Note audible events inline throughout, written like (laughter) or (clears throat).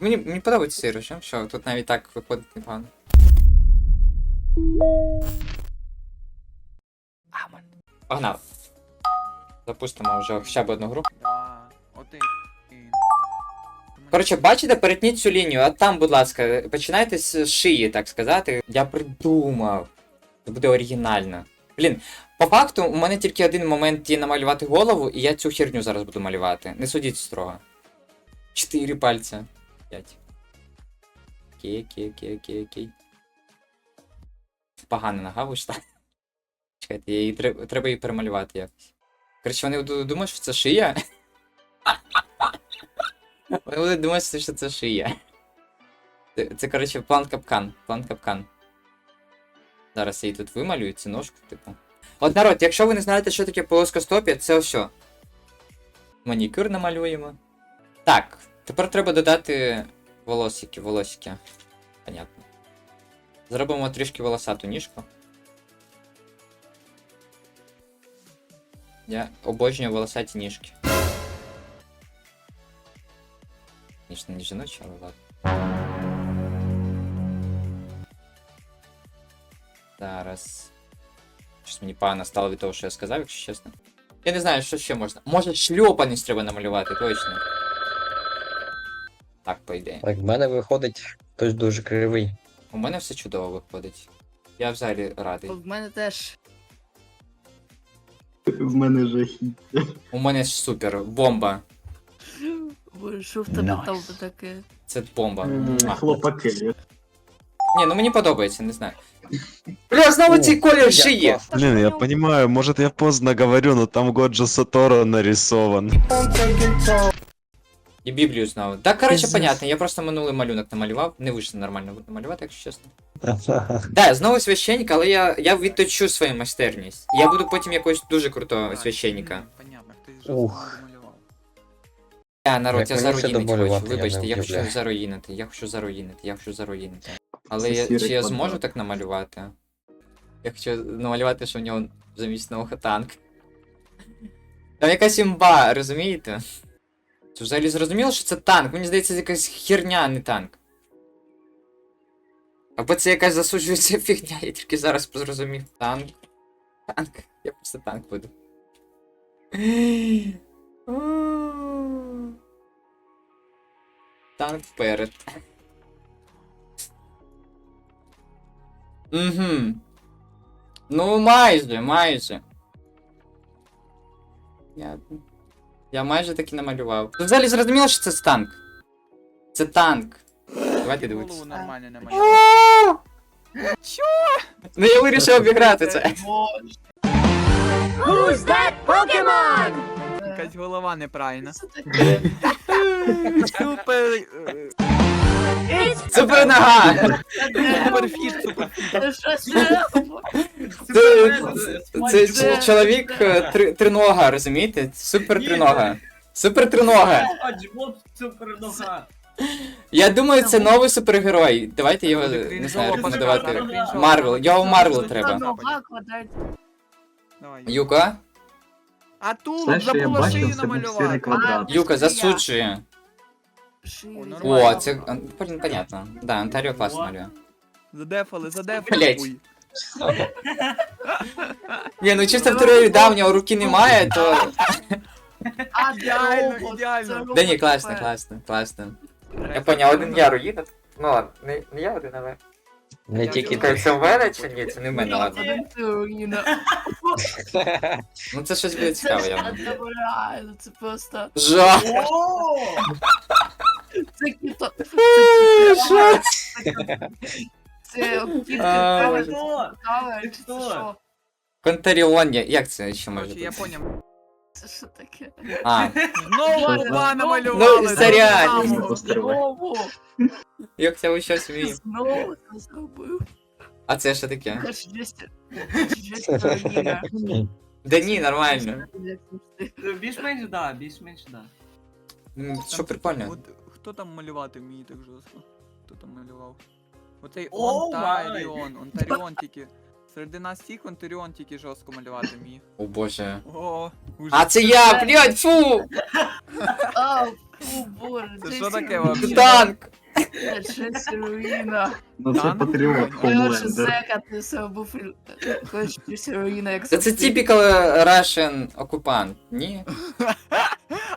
Мені, мені подобається цей режим, що тут навіть так виходить непогано. Амон. Погнали. Запустимо вже хоча б одну гру. Да, один. Коротше, бачите, перетніть цю лінію, а там, будь ласка, починайте з шиї, так сказати. Я придумав. Це буде оригінально. Блін, по факту, у мене тільки один момент є намалювати голову, і я цю херню зараз буду малювати. Не судіть строго. Чотири пальця. П'ять. Окей, окей, окей, окей, окей. Погана нога вийшла. (laughs) Чекайте, її треба, треба її перемалювати якось. Коротше, вони думають, що це шия. (laughs) Вони думати, що це шия. Це, це коротше, план капкан. План капкан. Зараз я її тут вималюю, цю ножку, типу. От народ, якщо ви не знаєте, що таке плоскостопія, це що? Манікюр намалюємо. Так, тепер треба додати волосики, волосики. Понятно. Зробимо трішки волосату ніжку. Я обожнюю волосаті ніжки. Звісно, не жіночі, але ладно. Зараз. Щось мені погано стало від того, що я сказав, якщо чесно. Я не знаю, що ще можна. Може шльопаність треба намалювати, точно. Так, по ідеї. Так, в мене виходить хтось дуже кривий. У мене все чудово виходить. Я взагалі радий. В мене теж. В мене жахіття. У мене ж супер, бомба. Боже, що в тебе там таке? Це бомба. М, Муа. Хлопаки. Ні, ну мені подобається, не знаю. (laughs) Бля, знову цей колір Я шиї! клас. Блин, я понимаю, может я поздно говорю, но там Годжо Саторо нарисован. І Біблію знову. Так, коротше, понятно, я просто минулий малюнок намалював. Не вийшло нормально намалювати, якщо чесно. (laughs) Да, знову священник, але я, я відточу свою майстерність. Я буду потім якогось дуже крутого священника. Ух. Я народ, я заруїнити хочу. я Вибачте, я хочу заруїнити, я хочу заруїнити, я хочу заруїнити. Але я, чи я зможу так намалювати? Я хочу намалювати, що в нього замість нового танк. Там якась імба, розумієте? Це взагалі зрозуміло, що це танк. Мені здається, це якась херня, а не танк. Або це якась засуджується (laughs) фігня, я тільки зараз зрозумів. Танк. Танк. Я просто танк буду. (gasps) Танк вперед. Угу. Ну, майже, майже. Я, я майже таки намалював. Взагалі зрозуміло, що це танк. Це танк. Давайте дивитися. нормально намалював. Ну я вирішив обіграти це. Якась голова неправильна. (laughs) Супер. Супер нога! Суперфіт. Це ч- чоловік е, три, тринога, розумієте? Супер тринога. Супер тринога. Я думаю, це новий супергерой. Давайте його не знаю, рекомендувати. Марвел, його в Марвел треба. Нога квадрат. Давай. Юка? А тут Все, що я забула шию це був сірий намалювати. квадрат. Юка засуджує. О, це блін, понятно. Да, Антаріо класно малює. Задефали, задефали. Блять. Ой. (laughs) Ні, ну чисто в теорії да, в нього руки немає, то. А, Ідеально, ідеально. Да ні, класно, класно, класно. Я поняв, один я руїна. Ну ладно, не, не я один, але. Не Я тільки думаю, ти. Це в мене чи ні? Це не в мене, ладно. (laughs) Ну це щось буде цікаве, явно. ж реально, це просто... Жах! Це кіто... Що? Це Боже. це що? Як це ще може Короче, я бути? поняв. Це що таке? А, Знову Що губа це? намалювали. Ну, це як це ви щось вміє. знову це зробив. А це що таке? Це ж жесть. Жесть. Да ні, нормально. Більш-менш да, більш-менш да. Там Що прикольно. От хто там малювати вміє так жорстко? Хто там малював? Оцей О, Онтаріон, Онтаріон тільки. Серед нас всіх Онтаріон тільки жорстко малювати вміє. О боже. О. А це я, блядь, фу! А, фу, боже, це що таке вообще? Танк! Це сіруїна. Ну це Танк? патріот Коротше, Хомлендер. зека, ти все був хочеш сіруїна, як це typical Russian окупант. Ні. (laughs)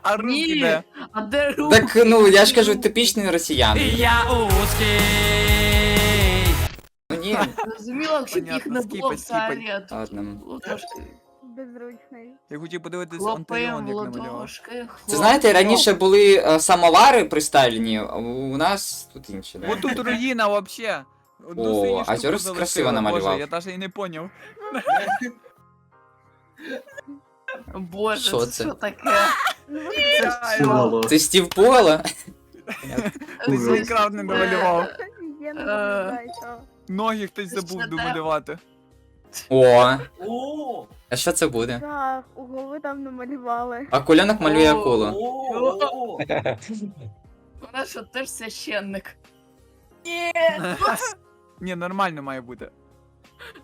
А руки Ні. де? А де руки? Так ну я ж кажу, типічний росіян. Я узкий. Ну ні. Зрозуміло, якщо б їх Понятно, не було скіпать, в залі, а тут Ладно. було трошки Безручний. Я хотів подивитись хлопаємо як намалював. Це знаєте, раніше були е, самовари пристальні, а у нас тут інші. Да? Вот тут руїна вообще. Одну О, синю а штуку Зерс залишили, красиво намалював. Боже, я навіть і не поняв. Боже, Що це що таке? (laughs) Це. Це Стів Пуэлла? Ужас. Майнкрафт не домалював. Я не Е. що. Ноги хтось забув де? домалювати. О, О, а що це буде? Так, у голови там намалювали. Акуленок малює акулу. о, о. Вона що теж священник. (laughs) Ні, нормально має бути.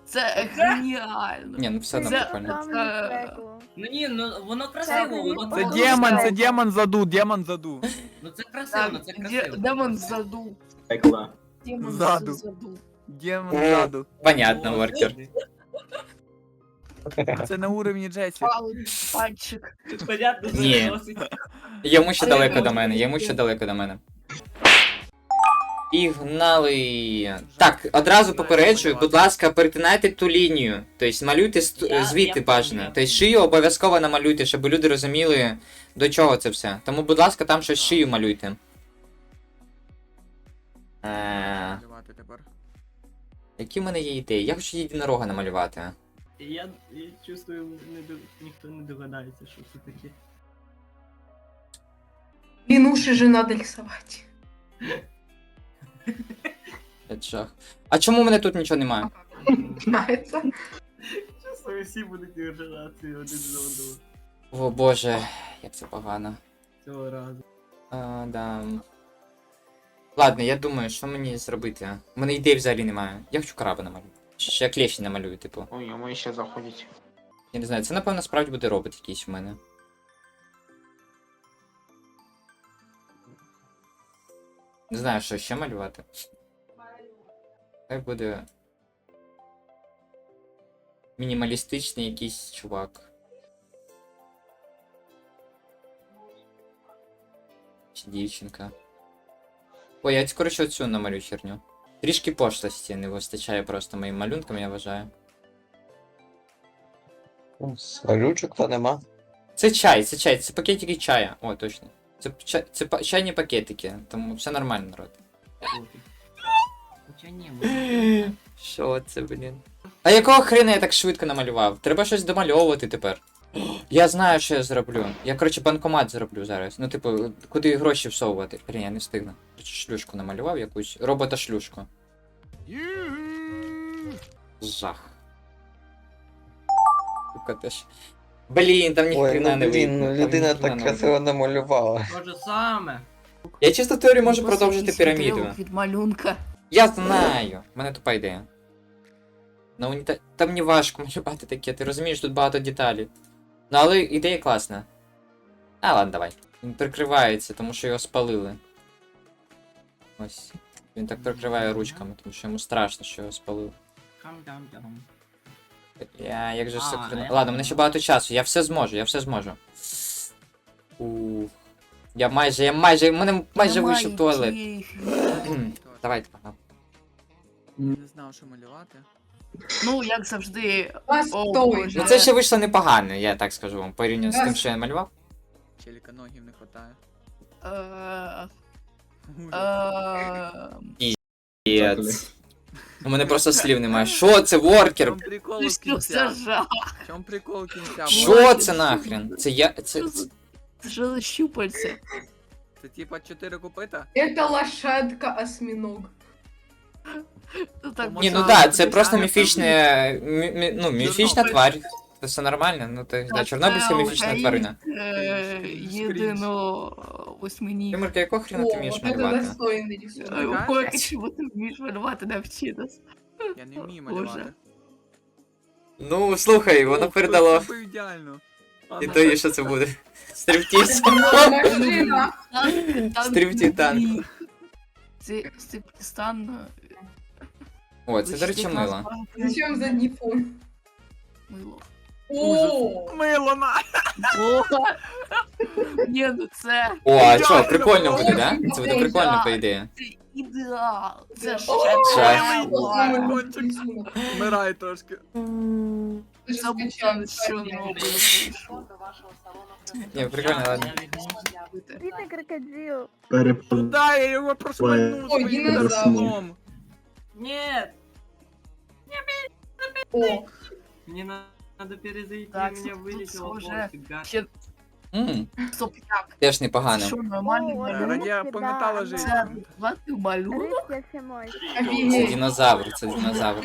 Це геніально. Ні, ну все одно Це- прикольно. Там Е, не спекло. Ну ні, ну воно красиво, воно Це О, демон, це так. демон заду, демон заду. (laughs) Ну це красиво, ну Так, це де- красиво. демон заду. Пекла. Демон Ззаду. заду. Демон Е. заду. Понятно, О, воркер. Це на уровні Джесі. Пальчик. Понятно, Ні. Йому ще Але далеко до мене, йому ще далеко до мене. І гнали. Так, одразу попереджую, будь ласка, перетинайте ту лінію. Тобто малюйте з- Я- звідти я бажано. Тобто шию обов'язково намалюйте, щоб люди розуміли, до чого це все. Тому, будь ласка, там щось шию малюйте. Е, Малювати тепер. які в мене є ідеї? Я хочу єдинорога намалювати. Я, я чувствую, не до... ніхто не догадається, що це таке. Блин, уши же надо рисовать. А чому в мене тут нічого немає? Нравится. Чувствую, всі будуть ржати один за одного О боже, як це погано. цього разу. А, да. Ладно, я думаю, що мені зробити. У мене ідей взагалі немає. Я хочу краба намалювати. Ще клещі намалюю, типу. Ой, а ми ще заходять. Я не знаю, це напевно справді буде робот якийсь в мене. Не знаю, що ще малювати. Хай буде. Мінімалістичний якийсь чувак. Чи дівчинка. Ой, я коротше оцю намалю херню. Трішки пошлості не вистачає просто моїм малюнкам, я вважаю. Ручок то нема. Це чай, це чай, це пакетики чая. О, точно. Це, ча- це па- чайні пакетики, тому все нормально, народ. Хоча ні. Що це, блін? А якого хрена я так швидко намалював? Треба щось домальовувати тепер. Я знаю, що я зроблю. Я, коротше, банкомат зроблю зараз. Ну, типу, куди гроші всовувати. Блін, я не встигну. Шлюшку намалював якусь. Робота-шлюшку. Жах. Сука, теж. Блін, там ніхрена ну не блін, вийде. ну Там людина ніхрена так не красиво намалювала. То же саме. Я чисто в теорії можу Просто продовжити якийсь піраміду. від малюнка. Я знаю. У мене тупа ідея. Ну, уніта... там не важко малювати таке, ти розумієш, тут багато деталей. Ну, але ідея класна. А, ладно, давай. Він прикривається, тому що його спалили. Ось. Він так прикриває ручками, тому що йому страшно, що його спалили. Я як же ж це А, хрена- я Ладно, мене ще багато часу, я все зможу, я все зможу. Ух. Я майже, я майже, мене майже вийшов туалет. Давайте, ага. Не знав, що малювати. Ну, як завжди. Постой. Боже. Ну це ще вийшло непогано, я так скажу вам, порівняно з тим, що я малював. Челіка ногів не хватає. Е, е, Єц. У мене просто слів немає. Що це воркер? В чому прикол Ти у що кінця? жах? Прикол кінця? Що це нахрен? Це я. Це. Це- за- Це за типа чотири копита? Это лошадка осьминог. Ні, ну так, це просто міфічне. мі- мі- Ну, міфічна тварь. Це все нормально, ну то да, чорнобильська міфічна тварина. Е, Єдино восьминіг. Тимурка, якого хрена ти вмієш малювати? достойный рисунок. Чому ти вмієш малювати навчи нас? Я не вмію Боже. малювати. Ну, слухай, воно О, передало. хтось ідеально. І то і що це буде? Стриптіз. Машина. Стриптітан. Це стриптістан. О, це, до речі, мило. Зачем задній фон? Мило. О, Мило на. О! Ні, ну це О, а що, Ідеально прикольно було. буде, да? Це буде прикольно, Да. по ідеї. це ідеал. Це ж Жах. Кончик. Вмирай трошки. Це буде що нове. Ні, прикольно, ладно. Бідний крокодил. Перепон. Куда я його прошмальну Ой, своїм динозавр. язиком? Нет, О, мне на- надо перезайти, Так, у меня тут вылетело уже полфига. Ще Ммм, стоп, як? теж Це непогано. що, нормальний О, малюнок? Раді да, пам'ятала да. життя. Це ватний малюнок? Рыбки все мой. Це офігеть. динозавр, це динозавр.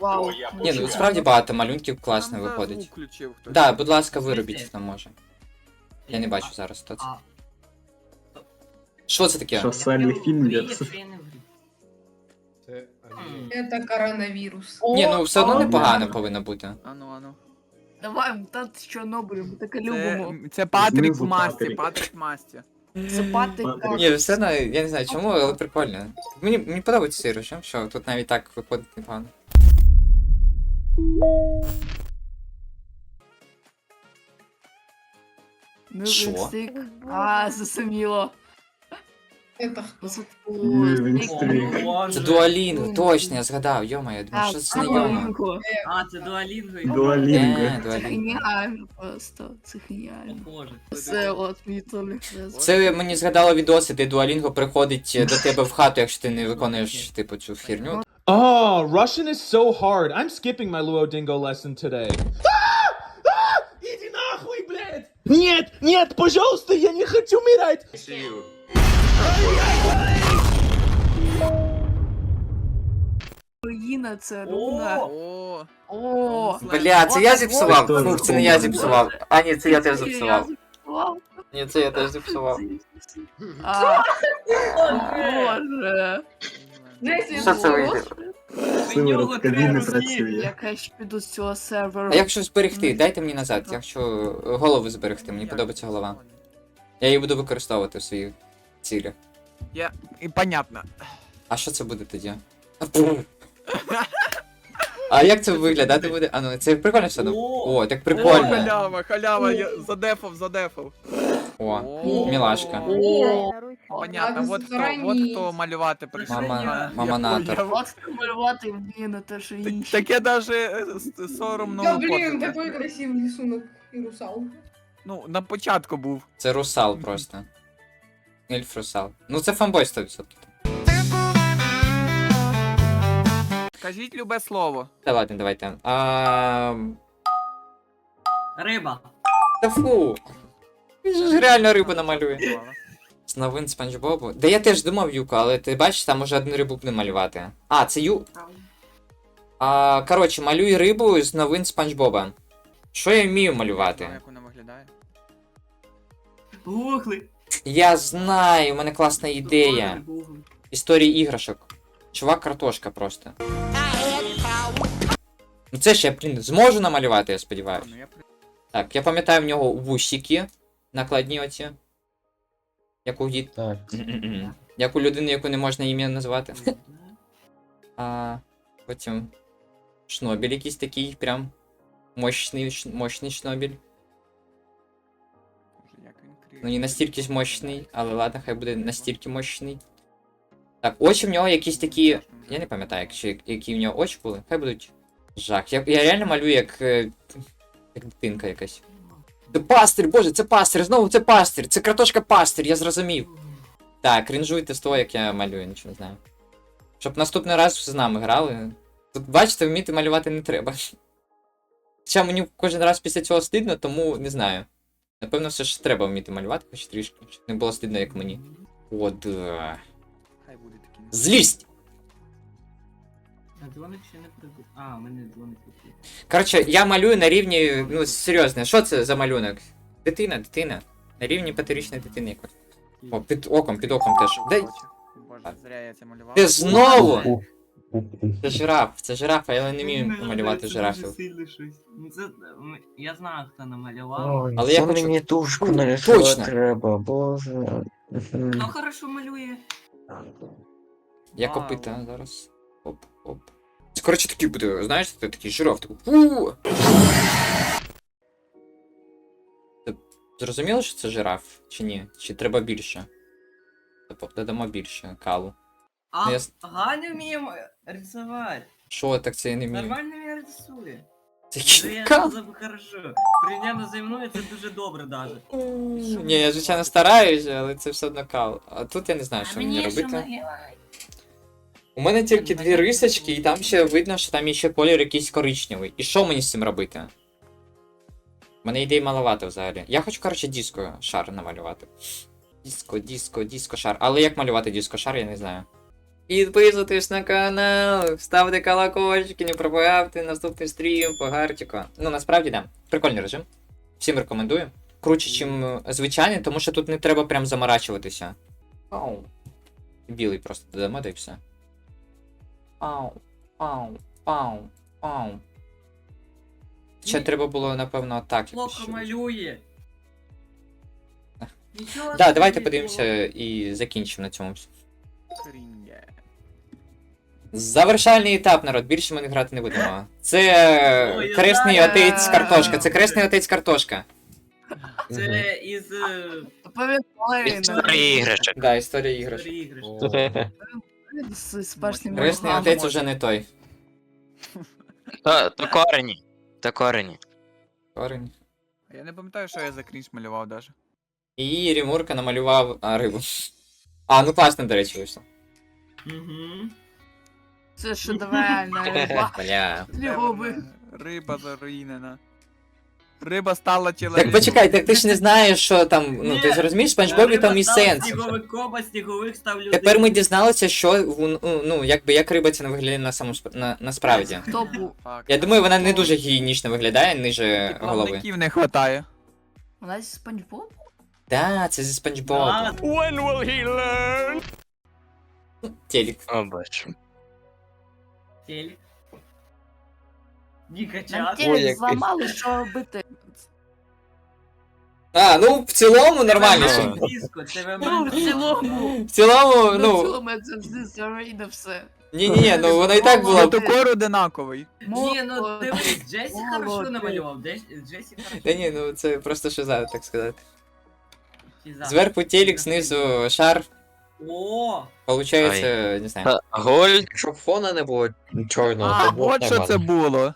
Вау. Ні, ну справді багато малюнків класно Там за виходить. звук включив хтось. Да, будь ласка, виробіть, хто може. Я не бачу зараз, хто це. А, Що це таке? Що сальний фільм привет, є. я не вру. Це коронавірус. Ні, ну все одно непогано повинно бути. Ану, ану. Давай, мутант з Чорнобилю, ми таке Це, любимо. це Патрік в масті, Патрік. В масті. Це Патрік. Ні, все одно, я не знаю чому, але прикольно. Мені, мені подобається цей режим, що тут навіть так виходить непогано. Ну, Що? стик. А, засуміло. Это Це Він стик. Боже. Це дуалінг, точно, я згадав, йо-моє, я думаю, що це це знайомо. А, це дуалінго. Дуалінго. Е, Це дуалінг. геніально просто, це геніально. Похоже. Це от мій Толік. Це мені згадало відоси, де дуалінго приходить до тебе в хату, якщо ти не виконуєш, типу, цю херню. Oh, Russian is so hard. I'm skipping my Luodingo lesson today. Иди нахуй, блядь! Нет, нет, пожалуйста, я не хочу умирать! Україна, це руна. О, О, Бля, це я зіпсував. Фух, це не я зіпсував. А, ні, це я теж зіпсував. Ні, це я теж зіпсував. А, Боже. Що це вийде? Сиворотка він не працює. Яка ж піду з цього серверу. А якщо зберегти, дайте мені назад, якщо голову зберегти, мені подобається голова. Я її буду використовувати в своїх цілях. і понятно. А що це буде тоді? А як це виглядати буде? А ну це прикольно все одно. О, так О, прикольно. халява, халява, я задефав, задефав. О, мілашка. О. Понятно, Надо от хто, от хто малювати прийшов. Мама, Я- мама я натор. От малювати вміє на те, що Так- інші. Таке даже е, с- соромно. Да блин, виходити. такой красивый рисунок и русал. Ну, на початку був. Це русал просто. Русал. Ну це фанбой 100%. Кажіть любе слово. Та ладно, давайте. А... Риба. Та фу. Він же ж реально рибу намалює. З новин Спанч Бобу. Да я теж думав Юко, але ти бачиш, там може одну рибу не малювати. А, це Ю. А, коротше, малюй рибу з новин Спанч Боба. Що я вмію малювати? Як вона виглядає? Гугли. Я знаю, у мене класна ідея. Історії іграшок. Чувак картошка просто. Ну це ж я, блін, зможу намалювати, я сподіваюся. Ну, Так, я пам'ятаю в нього вусики накладні оці. Як у. Так. (clears throat) Як у людини, яку не можна ім'я назвати. (laughs) А потім шнобель якийсь такий, прям мощний, мощний шнобель. Ну не настільки ж мощний, але ладно, хай буде настільки мощний. Так, очі в нього якісь такі. Я не пам'ятаю, які в нього очі були. Хай будуть. Жах. Я, я реально малюю як. е, як дитинка якась. Це пастир, боже, це пастир, знову це пастир, це картошка пастир, я зрозумів. Так, крінжуйте з того, як я малюю, нічого не знаю. Щоб наступний раз з нами грали. Тут, бачите, вміти малювати не треба. Хоча мені кожен раз після цього стидно, тому не знаю. Напевно, все ж треба вміти малювати, хоч трішки, щоб не було стидно, як мені. О, да. Хай буде такий. Злість! А дзвоник ще не прибув. А, у мене дзвоник такий. Коротше, я малюю на рівні, ну, серйозно, що це за малюнок? Дитина, дитина. На рівні п'ятирічної дитини якось. О, під оком, під оком теж. Де, Боже, зря я це малював. де знову? Це жираф, це жираф, а я не вмію малювати жирафів. Ну це м, я знаю, хто намалював. Ой, Але я це хочу- мені тушку Точно. треба, боже. Хто хорошо малює? Я Вау. копита зараз. Оп, оп. Це коротше такий буде, знаєш, це такий жираф, такий. Фу! Ти Зрозуміло, що це жираф, чи ні? Чи треба більше? Тобто додамо більше калу. А, Ну, я с- Ганя вміє рисувати. Що так це я не вмію? Нормально він рисує. Це Ну, я сказав, хорошо. Порівняно зі мною це дуже добре даже. Ні, я звичайно стараюся, але це все одно кал. А тут я не знаю, що мені робити. У мене тільки дві рисочки, і там ще видно, що там є ще колір якийсь коричневий. І що мені з цим робити? У мене ідей малувати взагалі. Я хочу, коротше, диско шар намалювати. Диско, диско, диско шар. Але як малювати диско шар, я не знаю. Підписуйтесь на канал, ставте колокольчики, не пропагавте наступний стрім по гартіку. Ну насправді да. Прикольний режим. Всім рекомендую. Круче, чим звичайний, тому що тут не треба прям заморачуватися. Пау. Білий просто додамо, да і все. Пау, пау, пау, пау. Ще Ні. треба було, напевно, так. ще. малює. Нічого Да, давайте подивимося і закінчимо на цьому. Завершальний етап, народ, більше ми не грати не будемо. Це Ой, я кресний знаю. отець картошка. Це кресний отець картошка. Це із е, Пам'ятаю, іграшок. Да, історія іграшок. історії іграшок. з Кресний отець уже не той. То, то корені. То корені. Корень. Я не пам'ятаю, що я за крінж малював даже. І Рімурка намалював а, рибу. А, ну класно, до речі, вийшло. Мгм. Це (laughs) шедевральна риба. Бля. Люби. Риба заруїнена. Риба стала Так чоловіком. почекай, так ти ж не знаєш, що там. Ну ти зрозумієш, спанчбобі Риба там і сенс. Сніговик коба, сніговик став людиною. Тепер ми дізналися, що вон- ну, ну, якби як риба це не виглядає на самому сп- на, насправді. Хто був? Факт. Я думаю, вона не дуже гігієнічно виглядає ниже голови. Плавників не хватає. Вона зі Спанч Боб? Да, це зі Спанч Боба. Да, Телек. О боже. Телек. Ніка Нам час. Телек який. зламали, що робити. А, ну в цілому нормально. Це Ну, в цілому. В цілому, Ну, в ну. цілому я завжди заруїна все. Ні, ні, ні, ну вона і так була. Протокор одинаковий. Ні, ну дивись, Джесі хорошо Молодець. намалював. Джесі Джесі хорошо. Та ні, ну це просто шиза, так сказати. Фіза. Зверху телек, знизу шар. О! Получається, не знаю. Голь. Щоб фона не було чорного, А, то було от що це було.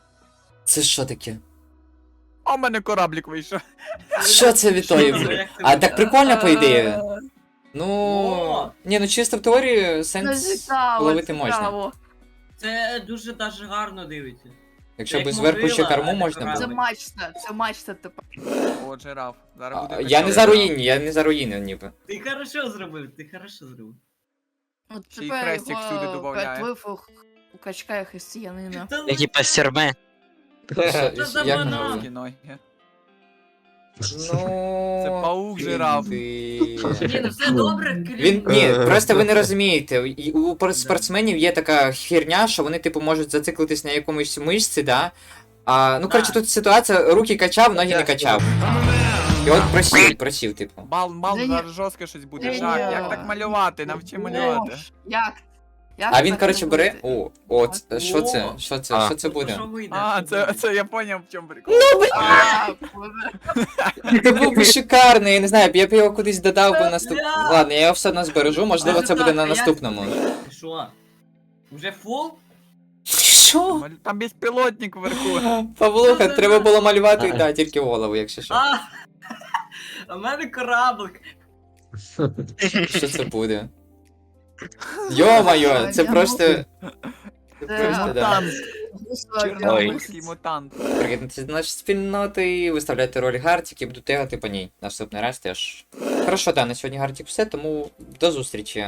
Це що таке? А в мене кораблік вийшов. Що це від тої? Що це, бу- як це А так прикольно, по ідеї. Ну. О! Ні, ну чисто в теорії сенс ловити можна. цікаво. Це дуже даже гарно дивиться. Якщо Як би зверху ще корму а можна. Це було. мачта, це мачта тепер. О, жираф. Зараз А, буде Я не за руїні, я не за руїни, ніби. Ти хорошо зробив, ти хорошо зробив. От Ще й тепер хрестик всюди його добавляє. у- качка християнина. Та ну, Які пастерми. Що- (laughs) як. Ноги, ноги. Ну. Це паук жираф. ти- Ні, ну все добре, Крім. Він ні, просто ви не розумієте. І У пор- спортсменів є така херня, що вони, типу, можуть зациклитись на якомусь мишці, да. А, ну, коротше, тут ситуація, руки качав, ноги не качав. І от просів, просів, типу. Бал, бал, Ні, ні. зараз жорстко щось буде. Жак, ні. як так малювати? Навчи малювати. Як? Як А він, коротше, бере. робити? О, от, що це? Що це? А. Що це буде? Що вийде? А, Що це, вийде? це я поняв, в чому прикол. А, боже. Це був би шикарний, я не знаю, я б його кудись додав би наступ. Бля. Ладно, я його все одно збережу, можливо, це буде на наступному. Що? Уже фол? Що? Там безпілотник вверху. Павлуха, треба було малювати, да, тільки голову, якщо що. А! (laughs) А в мене кораблик. Що це буде? (laughs) Йо-моє, це просто. Це Це просто, да. Мутант. Чорнобильський мутант. Приєднуйтесь до нашої спільноти, виставляйте роль Гартік і буду тегати по ній. Наступний раз теж. Хорошо, да, на сьогодні Гартік все, тому до зустрічі.